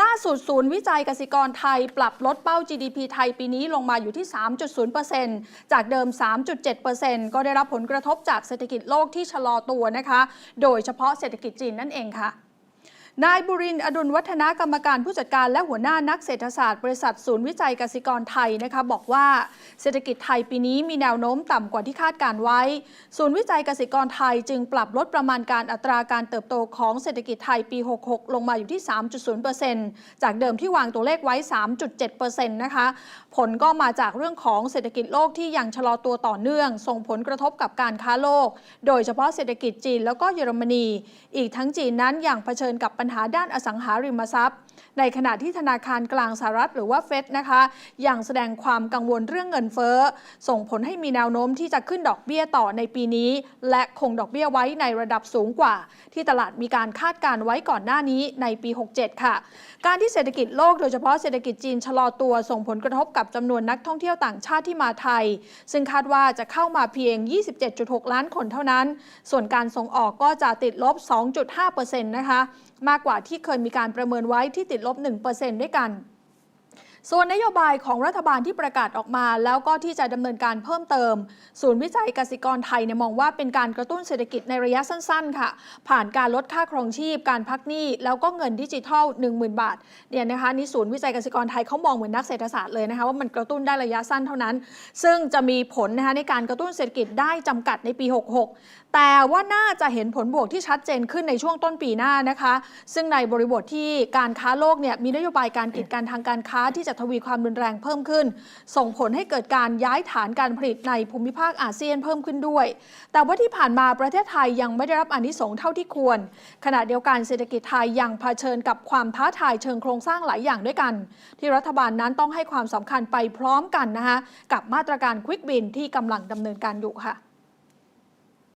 ล่าสุดศูนย์วิจัยกสิกรไทย ปรับลดเป้า GDP ไทยปีนี้ลงมาอยู่ที่ 3.0%จากเดิม 3.7%ก็ได้รับผลกระทบจากเศรษฐกิจโลกที่ชะลอตัวนะคะ โดยเฉพาะเศรษฐกิจจีนนั่นเองค่ะ นายบุรินอดุลวัฒนากรรมการผู้จัดการและหัวหน้านักเศรษฐศาสตร์บริษัทศูนย์วิจัยกสิกรไทยนะคะบอกว่าเศรษฐกิจไทยปีนี้มีแนวโน้มต่ำกว่าที่คาดการไว้ ศูนย์วิจัยกสิกรไทยจึงปรับลดประมาณการอัตราการเติบโตของเศรษฐกิจไทยปี 66 ลงมาอยู่ที่ 3.0%จากเดิมที่วางตัวเลขไว้ 3.7%นะคะผลก็มาจากเรื่องของเศรษฐกิจโลกที่ยังชะลอตัวต่อเนื่อง ส่งผลกระทบกับการค้าโลก โดยเฉพาะเศรษฐกิจจีนแล้วก็เยอรมนี อีกทั้งจีนนั้นยังเผชิญกับปัญหาด้านอสังหาริมทรัพย์ ในขณะที่ธนาคารกลางสหรัฐหรือว่าเฟดนะคะยังแสดงความกังวลเรื่องเงินเฟ้อ ส่งผลให้มีแนวโน้มที่จะขึ้นดอกเบี้ยต่อในปีนี้ และคงดอกเบี้ยไว้ในระดับสูงกว่า ที่ตลาดมีการคาดการไว้ก่อนหน้านี้ในปี 67 ค่ะ การที่เศรษฐกิจโลกโดยเฉพาะเศรษฐกิจจีนชะลอตัวส่งผลกระทบกับจำนวนนักท่องเที่ยวต่างชาติที่มาไทย ซึ่งคาดว่าจะเข้ามาเพียง 27.6 ล้านคนเท่านั้น ส่วนการส่งออกก็จะติดลบ 2.5%นะคะ มากกว่าที่เคยมีการประเมินไว้ที่ติดลบ 1%ด้วยกัน ส่วนนโยบายของรัฐบาลที่ประกาศออกมา แล้วก็ที่จะดำเนินการเพิ่มเติม ศูนย์วิจัยกสิกรไทยเนี่ยมองว่าเป็นการกระตุ้นเศรษฐกิจในระยะสั้น ๆ ค่ะ ผ่านการลดค่าครองชีพ การพักหนี้ แล้วก็เงินดิจิทัล 10,000 บาทเนี่ยนะคะนี่ศูนย์วิจัยกสิกรไทยเขามองเหมือนนักเศรษฐศาสตร์เลยนะคะว่ามันกระตุ้นได้ระยะสั้นเท่านั้น ซึ่งจะมีผลนะคะในการกระตุ้นเศรษฐกิจได้จำกัดในปี 66 แต่ว่าน่าจะเห็นผลบวกที่ชัดเจนขึ้นในช่วงต้นปีหน้านะคะ ซึ่งในบริบทที่การค้าโลกเนี่ยมีนโยบายการกีดกันทางการค้าที่จะทวีความรุนแรงเพิ่มขึ้น ส่งผลให้เกิดการย้ายฐานการผลิตในภูมิภาคอาเซียนเพิ่มขึ้นด้วย แต่ว่าที่ผ่านมาประเทศไทยยังไม่ได้รับอนิสงส์เท่าที่ควร ขณะเดียวกันเศรษฐกิจไทยยังเผชิญกับความท้าทายเชิงโครงสร้างหลายอย่างด้วยกัน ที่รัฐบาลนั้นต้องให้ความสำคัญไปพร้อมกันนะคะกับมาตรการควิกบินที่กำลังดำเนินการอยู่ค่ะ